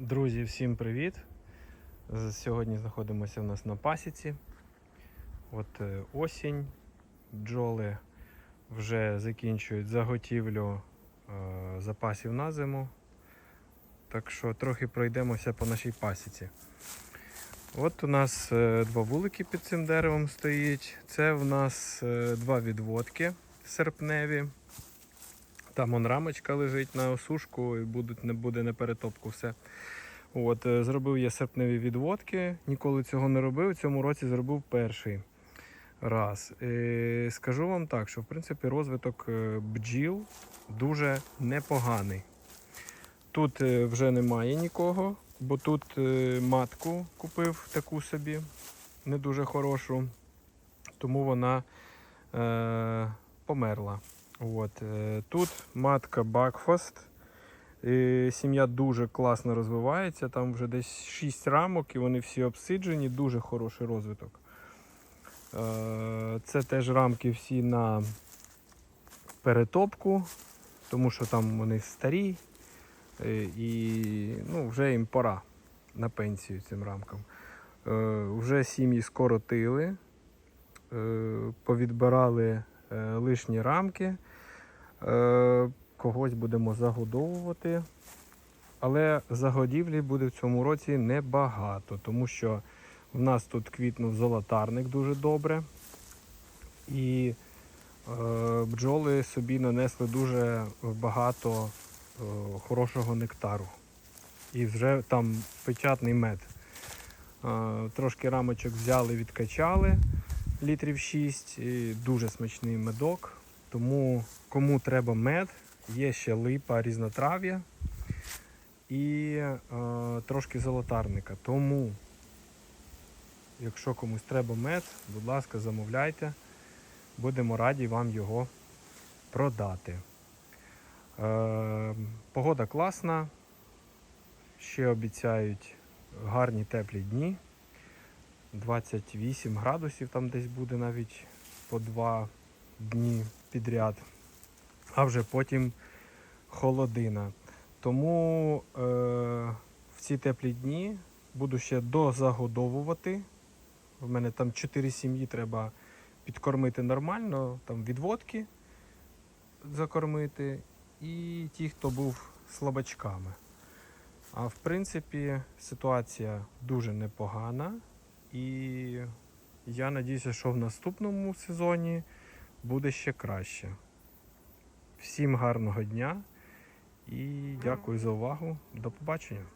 Друзі, всім привіт! Сьогодні знаходимося в нас на пасіці. От е, осінь. Бджоли вже закінчують заготівлю е, запасів на зиму. Так що трохи пройдемося по нашій пасіці. От у нас е, два вулики під цим деревом стоїть. Це в нас два відводки серпневі. Там он рамочка лежить на осушку і будуть, не буде на перетопку все. От, е, зробив я серпневі відводки, ніколи цього не робив. В цьому році зробив перший раз. Е, скажу вам так, що в принципі розвиток е, бджіл дуже непоганий. Тут вже немає нікого, бо тут матку купив таку собі, не дуже хорошу, тому вона е, померла. От, е, тут матка Бакфаст. Сім'я дуже класно розвивається. Там вже десь 6 рамок і вони всі обсиджені, дуже хороший розвиток. Е, Це теж рамки всі на перетопку, тому що там вони старі е, і ну, вже їм пора на пенсію цим рамкам. Вже сім'ї скоротили, повідбирали лишні рамки. Е, Когось будемо загодовувати. Але загодівлі буде в цьому році небагато, тому що в нас тут квітнув золотарник дуже добре. І е, бджоли собі нанесли дуже багато е, хорошого нектару. І вже там печатний мед. Е, трошки рамочок взяли, відкачали літрів 6. І дуже смачний медок. Тому кому треба мед, є ще липа, різнотрав'я і е, трошки золотарника. Тому, якщо комусь треба мед, будь ласка, замовляйте. Будемо раді вам його продати. Е, погода класна. Ще обіцяють гарні теплі дні. 28 градусів там десь буде навіть по 2 дні підряд, а вже потім холодина. Тому е, в ці теплі дні буду ще дозагодовувати. В мене там 4 сім'ї треба підкормити нормально, там відводки закормити і ті, хто був слабачками. А в принципі ситуація дуже непогана. І я надіюся, що в наступному сезоні буде ще краще. Всім гарного дня і дякую за увагу. До побачення.